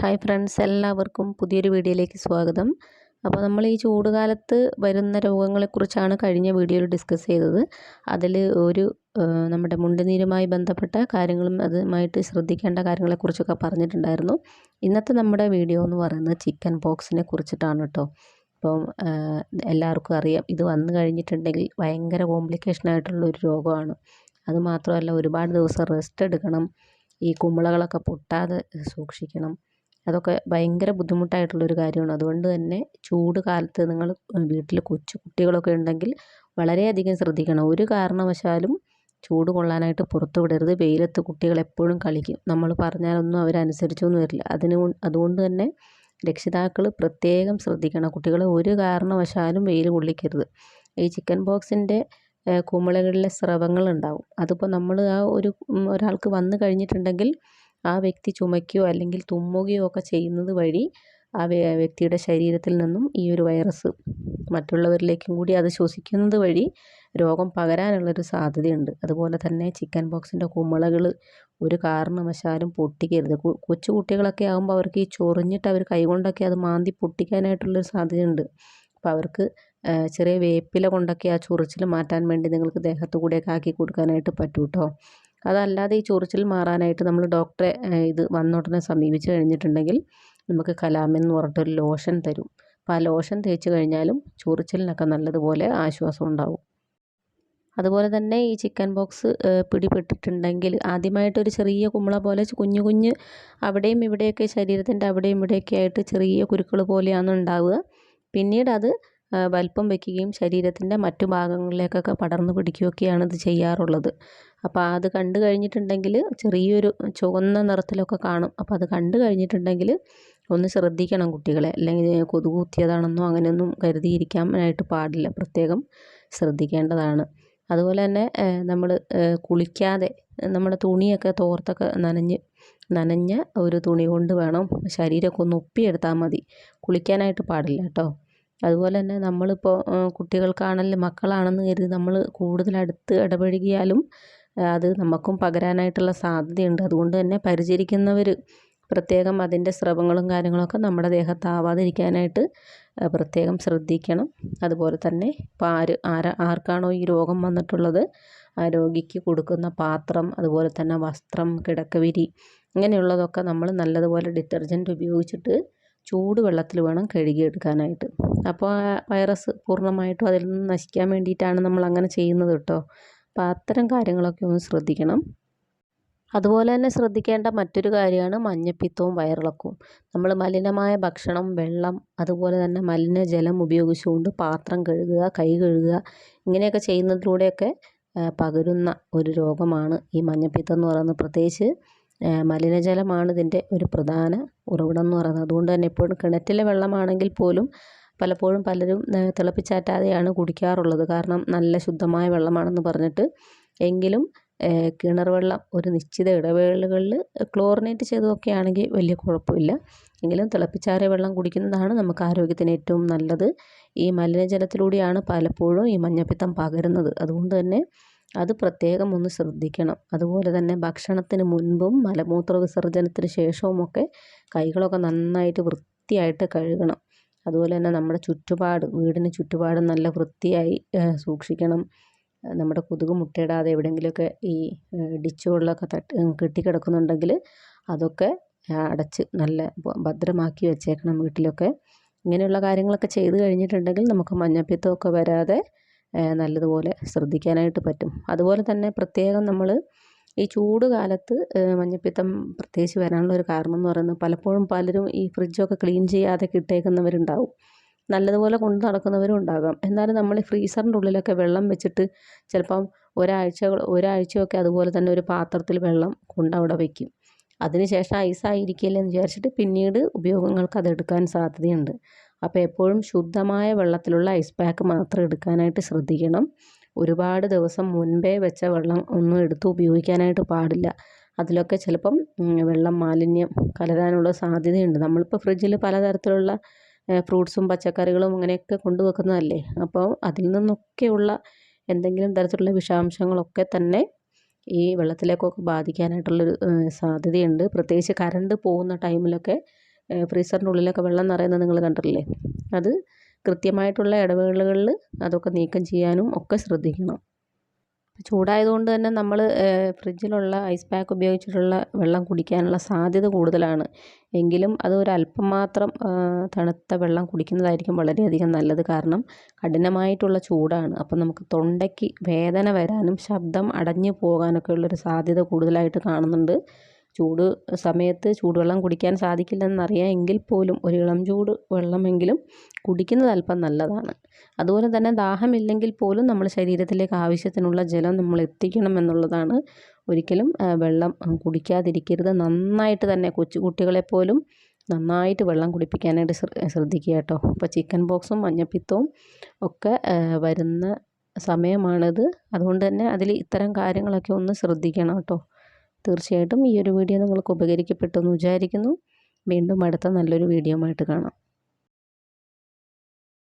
Hi friends എല്ലാവർക്കും പുതിയൊരു വീഡിയോയിലേക്ക് സ്വാഗതം. അപ്പോൾ നമ്മൾ ഈ ചൂടുകാലത്ത് വരുന്ന രോഗങ്ങളെക്കുറിച്ചാണ് കഴിഞ്ഞ വീഡിയോയിൽ ഡിസ്കസ് ചെയ്തത്. അതിൽ ഒരു നമ്മുടെ മുണ്ടുനീരുമായി ബന്ധപ്പെട്ട കാര്യങ്ങളും അതുമായിട്ട് ശ്രദ്ധിക്കേണ്ട കാര്യങ്ങളെക്കുറിച്ചൊക്കെ പറഞ്ഞിട്ടുണ്ടായിരുന്നു. ഇന്നത്തെ നമ്മുടെ വീഡിയോ എന്ന് പറയുന്നത് ചിക്കൻ പോക്സിനെ കുറിച്ചിട്ടാണ് കേട്ടോ. അപ്പം എല്ലാവർക്കും അറിയാം ഇത് വന്നു കഴിഞ്ഞിട്ടുണ്ടെങ്കിൽ ഭയങ്കര കോംപ്ലിക്കേഷൻ ആയിട്ടുള്ള ഒരു രോഗമാണ്. അതുമാത്രമല്ല ഒരുപാട് ദിവസം റെസ്റ്റ് എടുക്കണം ഈ കുമിളകളൊക്കെ പൊട്ടാതെ സൂക്ഷിക്കണം. അതൊക്കെ ഭയങ്കര ബുദ്ധിമുട്ടായിട്ടുള്ളൊരു കാര്യമാണ്. അതുകൊണ്ട് തന്നെ ചൂട് കാലത്ത് നിങ്ങൾ വീട്ടിൽ കൊച്ചു കുട്ടികളൊക്കെ ഉണ്ടെങ്കിൽ വളരെയധികം ശ്രദ്ധിക്കണം. ഒരു കാരണവശാലും ചൂട് കൊള്ളാനായിട്ട് പുറത്ത് വിടരുത്. വെയിലത്ത് കുട്ടികൾ എപ്പോഴും കളിക്കും. നമ്മൾ പറഞ്ഞാലൊന്നും അവരനുസരിച്ചൊന്നും വരില്ല. അതിന് അതുകൊണ്ട് തന്നെ രക്ഷിതാക്കൾ പ്രത്യേകം ശ്രദ്ധിക്കണം. കുട്ടികളെ ഒരു കാരണവശാലും വെയിൽ കൊള്ളിക്കരുത്. ഈ ചിക്കൻ ബോക്സിന്റെ കുമിളകളിലെ സ്രവങ്ങളുണ്ടാവും അതിപ്പോൾ നമ്മൾ ആ ഒരു ഒരാൾക്ക് വന്നു കഴിഞ്ഞിട്ടുണ്ടെങ്കിൽ ആ വ്യക്തി ചുമയ്ക്കുകയോ അല്ലെങ്കിൽ തുമ്മുകയോ ഒക്കെ ചെയ്യുന്നത് വഴി ആ വ്യക്തിയുടെ ശരീരത്തിൽ നിന്നും ഈ ഒരു വൈറസ് മറ്റുള്ളവരിലേക്കും കൂടി അത് ശ്വസിക്കുന്നത് വഴി രോഗം പകരാനുള്ളൊരു സാധ്യതയുണ്ട്. അതുപോലെ തന്നെ ചിക്കൻ ബോക്സിന്റെ കുമിളകൾ ഒരു കാരണവശാലും പൊട്ടിക്കരുത്. കൊച്ചു കുട്ടികളൊക്കെ ആകുമ്പോൾ അവർക്ക് ഈ ചൊറിഞ്ഞിട്ട് അവർ കൈകൊണ്ടൊക്കെ അത് മാന്തി പൊട്ടിക്കാനായിട്ടുള്ളൊരു സാധ്യതയുണ്ട്. അപ്പോൾ അവർക്ക് ചെറിയ വേപ്പില കൊണ്ടൊക്കെ ആ ചൊറിച്ചിൽ മാറ്റാൻ വേണ്ടി നിങ്ങൾക്ക് ദേഹത്തു കൂടെയൊക്കെ ആക്കി കൊടുക്കാനായിട്ട് പറ്റൂട്ടോ. അതല്ലാതെ ഈ ചൊറിച്ചിൽ മാറാനായിട്ട് നമ്മൾ ഡോക്ടറെ ഇത് വന്നോടനെ സമീപിച്ച് കഴിഞ്ഞിട്ടുണ്ടെങ്കിൽ നമുക്ക് കലാമെന്ന് പറഞ്ഞിട്ടൊരു ലോഷൻ തരും. അപ്പോൾ ആ ലോഷൻ തേച്ച് കഴിഞ്ഞാലും ചൊറിച്ചിലിനൊക്കെ നല്ലതുപോലെ ആശ്വാസം ഉണ്ടാവും. അതുപോലെ തന്നെ ഈ ചിക്കൻ ബോക്സ് പിടിപെട്ടിട്ടുണ്ടെങ്കിൽ ആദ്യമായിട്ടൊരു ചെറിയ കുമ്പള പോലെ കുഞ്ഞു കുഞ്ഞ് അവിടെയും ഇവിടെയൊക്കെ ശരീരത്തിന്റെ അവിടെയും ഇവിടെയൊക്കെ ആയിട്ട് ചെറിയ കുരുക്കൾ പോലെയാണ് ഉണ്ടാവുക. പിന്നീട് അത് വലിപ്പം വയ്ക്കുകയും ശരീരത്തിന്റെ മറ്റു ഭാഗങ്ങളിലേക്കൊക്കെ പടർന്നു പിടിക്കുകയൊക്കെയാണ് ഇത് ചെയ്യാറുള്ളത്. അപ്പോൾ അത് കണ്ടു കഴിഞ്ഞിട്ടുണ്ടെങ്കിൽ ചെറിയൊരു ചുവന്ന നിറത്തിലൊക്കെ കാണും. അപ്പോൾ അത് കണ്ടു കഴിഞ്ഞിട്ടുണ്ടെങ്കിൽ ഒന്ന് ശ്രദ്ധിക്കണം കുട്ടികളെ. അല്ലെങ്കിൽ കൊതുക് കുത്തിയതാണെന്നോ അങ്ങനെയൊന്നും കരുതിയിരിക്കാനായിട്ട് പാടില്ല. പ്രത്യേകം ശ്രദ്ധിക്കേണ്ടതാണ്. അതുപോലെ തന്നെ നമ്മൾ കുളിക്കാതെ നമ്മുടെ തുണിയൊക്കെ തോർത്തൊക്കെ നനഞ്ഞ് നനഞ്ഞ ഒരു തുണി കൊണ്ട് വേണം ശരീരമൊക്കെ ഒന്ന് ഒപ്പിയെടുത്താൽ മതി. കുളിക്കാനായിട്ട് പാടില്ല കേട്ടോ. അതുപോലെ തന്നെ നമ്മളിപ്പോൾ കുട്ടികൾക്കാണെങ്കിലും മക്കളാണെന്ന് കരുതി നമ്മൾ കൂടുതൽ അടുത്ത് ഇടപഴകിയാലും അത് നമുക്കും പകരാനായിട്ടുള്ള സാധ്യതയുണ്ട്. അതുകൊണ്ട് തന്നെ പരിചരിക്കുന്നവർ പ്രത്യേകം അതിന്റെ സ്രവങ്ങളും കാര്യങ്ങളൊക്കെ നമ്മുടെ ദേഹത്താവാതിരിക്കാനായിട്ട് പ്രത്യേകം ശ്രദ്ധിക്കണം. അതുപോലെ തന്നെ ഇപ്പോൾ ആര് ആരാ ആർക്കാണോ ഈ രോഗം വന്നിട്ടുള്ളത് ആ രോഗിക്ക് കൊടുക്കുന്ന പാത്രം അതുപോലെ തന്നെ വസ്ത്രം കിടക്കവിരി ഇങ്ങനെയുള്ളതൊക്കെ നമ്മൾ നല്ലതുപോലെ ഡിറ്റർജന്റ് ഉപയോഗിച്ചിട്ട് ചൂടുവെള്ളത്തിൽ വേണം കഴുകിയെടുക്കാനായിട്ട്. അപ്പോൾ ആ വൈറസ് പൂർണമായിട്ടും അതിൽ നിന്ന് നശിക്കാൻ വേണ്ടിയിട്ടാണ് നമ്മൾ അങ്ങനെ ചെയ്യുന്നത് കേട്ടോ. അപ്പോൾ അത്തരം കാര്യങ്ങളൊക്കെ ഒന്ന് ശ്രദ്ധിക്കണം. അതുപോലെ തന്നെ ശ്രദ്ധിക്കേണ്ട മറ്റൊരു കാര്യമാണ് മഞ്ഞപ്പിത്തവും വയറിളക്കവും. നമ്മൾ മലിനമായ ഭക്ഷണം വെള്ളം അതുപോലെ തന്നെ മലിനജലം ഉപയോഗിച്ചുകൊണ്ട് പാത്രം കഴുകുക കൈ കഴുകുക ഇങ്ങനെയൊക്കെ ചെയ്യുന്നതിലൂടെയൊക്കെ പകരുന്ന ഒരു രോഗമാണ് ഈ മഞ്ഞപ്പിത്തം എന്ന് പറയുന്നത്. പ്രത്യേകിച്ച് മലിനജലമാണ് ഇതിന്റെ ഒരു പ്രധാന ഉറവിടം എന്ന് പറയുന്നത്. അതുകൊണ്ട് തന്നെ എപ്പോഴും കിണറ്റിലെ വെള്ളമാണെങ്കിൽ പോലും പലപ്പോഴും പലരും തിളപ്പിച്ചാറ്റാതെയാണ് കുടിക്കാറുള്ളത്. കാരണം നല്ല ശുദ്ധമായ വെള്ളമാണെന്ന് പറഞ്ഞിട്ട് എങ്കിലും കിണർ വെള്ളം ഒരു നിശ്ചിത ഇടവേളകളിൽ ക്ലോറിനേറ്റ് ചെയ്തതൊക്കെ ആണെങ്കിൽ വലിയ കുഴപ്പമില്ല. എങ്കിലും തിളപ്പിച്ചാറിയ വെള്ളം കുടിക്കുന്നതാണ് നമുക്ക് ആരോഗ്യത്തിന് ഏറ്റവും നല്ലത്. ഈ മലിനജലത്തിലൂടെയാണ് പലപ്പോഴും ഈ മഞ്ഞപ്പിത്തം പകരുന്നത്. അതുകൊണ്ട് തന്നെ അത് പ്രത്യേകം ഒന്ന് ശ്രദ്ധിക്കണം. അതുപോലെ തന്നെ ഭക്ഷണത്തിന് മുൻപും മലമൂത്ര വിസർജനത്തിന് ശേഷവുമൊക്കെ കൈകളൊക്കെ നന്നായിട്ട് വൃത്തിയായിട്ട് കഴുകണം. അതുപോലെ തന്നെ നമ്മുടെ ചുറ്റുപാട് വീടിന് ചുറ്റുപാടും നല്ല വൃത്തിയായി സൂക്ഷിക്കണം. നമ്മുടെ കൊതുക് മുട്ടയിടാതെ എവിടെയെങ്കിലുമൊക്കെ ഈ ഡിച്ച് വെള്ളമൊക്കെ തട്ടി കെട്ടിക്കിടക്കുന്നുണ്ടെങ്കിൽ അതൊക്കെ അടച്ച് നല്ല ഭദ്രമാക്കി വെച്ചേക്കണം വീട്ടിലൊക്കെ. ഇങ്ങനെയുള്ള കാര്യങ്ങളൊക്കെ ചെയ്ത് കഴിഞ്ഞിട്ടുണ്ടെങ്കിൽ നമുക്ക് മഞ്ഞപ്പിത്തമൊക്കെ വരാതെ നല്ലതുപോലെ ശ്രദ്ധിക്കാനായിട്ട് പറ്റും. അതുപോലെ തന്നെ പ്രത്യേകം നമ്മൾ ഈ ചൂട് കാലത്ത് മഞ്ഞപ്പിത്തം പ്രത്യേകിച്ച് വരാനുള്ള ഒരു കാരണം എന്ന് പറയുന്നത് പലപ്പോഴും പലരും ഈ ഫ്രിഡ്ജൊക്കെ ക്ലീൻ ചെയ്യാതെ ഇട്ടേക്കുന്നവരുണ്ടാവും നല്ലതുപോലെ കൊണ്ട് നടക്കുന്നവരും ഉണ്ടാകാം. എന്നാലും നമ്മൾ ഫ്രീസറിന്റെ ഉള്ളിലൊക്കെ വെള്ളം വെച്ചിട്ട് ചിലപ്പം ഒരാഴ്ച ഒരാഴ്ചയൊക്കെ അതുപോലെ തന്നെ ഒരു പാത്രത്തിൽ വെള്ളം കൊണ്ട് അവിടെ വയ്ക്കും അതിനുശേഷം ഐസായിരിക്കില്ല എന്ന് വിചാരിച്ചിട്ട് പിന്നീട് ഉപയോഗങ്ങൾക്ക് അതെടുക്കാൻ സാധ്യതയുണ്ട്. അപ്പോൾ എപ്പോഴും ശുദ്ധമായ വെള്ളത്തിലുള്ള ഐസ് പാക്ക് മാത്രം എടുക്കാനായിട്ട് ശ്രദ്ധിക്കണം. ഒരുപാട് ദിവസം മുൻപേ വെച്ച വെള്ളം ഒന്നും എടുത്ത് ഉപയോഗിക്കാനായിട്ട് പാടില്ല. അതിലൊക്കെ ചിലപ്പം വെള്ളം മാലിന്യം കലരാനുള്ള സാധ്യതയുണ്ട്. നമ്മളിപ്പോൾ ഫ്രിഡ്ജിൽ പലതരത്തിലുള്ള ഫ്രൂട്ട്സും പച്ചക്കറികളും അങ്ങനെയൊക്കെ കൊണ്ടുവെക്കുന്നതല്ലേ അപ്പോൾ അതിൽ നിന്നൊക്കെയുള്ള എന്തെങ്കിലും തരത്തിലുള്ള വിഷാംശങ്ങളൊക്കെ തന്നെ ഈ വെള്ളത്തിലേക്കൊക്കെ ബാധിക്കാനായിട്ടുള്ളൊരു സാധ്യതയുണ്ട്. പ്രത്യേകിച്ച് കറണ്ട് പോകുന്ന ടൈമിലൊക്കെ ഫ്രീസറിന്റെ ഉള്ളിലൊക്കെ വെള്ളം നിറയുന്നത് നിങ്ങൾ കണ്ടിട്ടില്ലേ? അത് കൃത്യമായിട്ടുള്ള ഇടവേളകളിൽ അതൊക്കെ നീക്കം ചെയ്യാനും ഒക്കെ ശ്രദ്ധിക്കണം. ചൂടായതുകൊണ്ട് തന്നെ നമ്മൾ ഫ്രിഡ്ജിലുള്ള ഐസ് പാക്ക് ഉപയോഗിച്ചിട്ടുള്ള വെള്ളം കുടിക്കാനുള്ള സാധ്യത കൂടുതലാണ്. എങ്കിലും അത് ഒരല്പം മാത്രം തണുത്ത വെള്ളം കുടിക്കുന്നതായിരിക്കും വളരെയധികം നല്ലത്. കാരണം കഠിനമായിട്ടുള്ള ചൂടാണ്. അപ്പം നമുക്ക് തൊണ്ടയ്ക്ക് വേദന വരാനും ശബ്ദം അടഞ്ഞു പോകാനൊക്കെ ഉള്ളൊരു സാധ്യത കൂടുതലായിട്ട് കാണുന്നുണ്ട്. ചൂട് സമയത്ത് ചൂടുവെള്ളം കുടിക്കാൻ സാധിക്കില്ലെന്നറിയാം എങ്കിൽ പോലും ഒരു ഇളം ചൂട് വെള്ളമെങ്കിലും കുടിക്കുന്നത് അല്പം നല്ലതാണ്. അതുപോലെ തന്നെ ദാഹമില്ലെങ്കിൽ പോലും നമ്മൾ ശരീരത്തിലേക്ക് ആവശ്യത്തിനുള്ള ജലം നമ്മൾ എത്തിക്കണം എന്നുള്ളതാണ്. ഒരിക്കലും വെള്ളം കുടിക്കാതിരിക്കരുത്. നന്നായിട്ട് തന്നെ കൊച്ചു പോലും നന്നായിട്ട് വെള്ളം കുടിപ്പിക്കാനായിട്ട് ശ്രദ്ധിക്കുക കേട്ടോ. അപ്പോൾ ചിക്കൻ ബോക്സും മഞ്ഞപ്പിത്തവും ഒക്കെ വരുന്ന സമയമാണിത്. അതുകൊണ്ട് തന്നെ അതിൽ ഇത്തരം കാര്യങ്ങളൊക്കെ ഒന്ന് ശ്രദ്ധിക്കണം കേട്ടോ. തീർച്ചയായിട്ടും ഈ ഒരു വീഡിയോ നിങ്ങൾക്ക് ഉപകരിക്കപ്പെട്ടു എന്ന് വിചാരിക്കുന്നു. വീണ്ടും അടുത്ത നല്ലൊരു വീഡിയോ ആയിട്ട് കാണാം.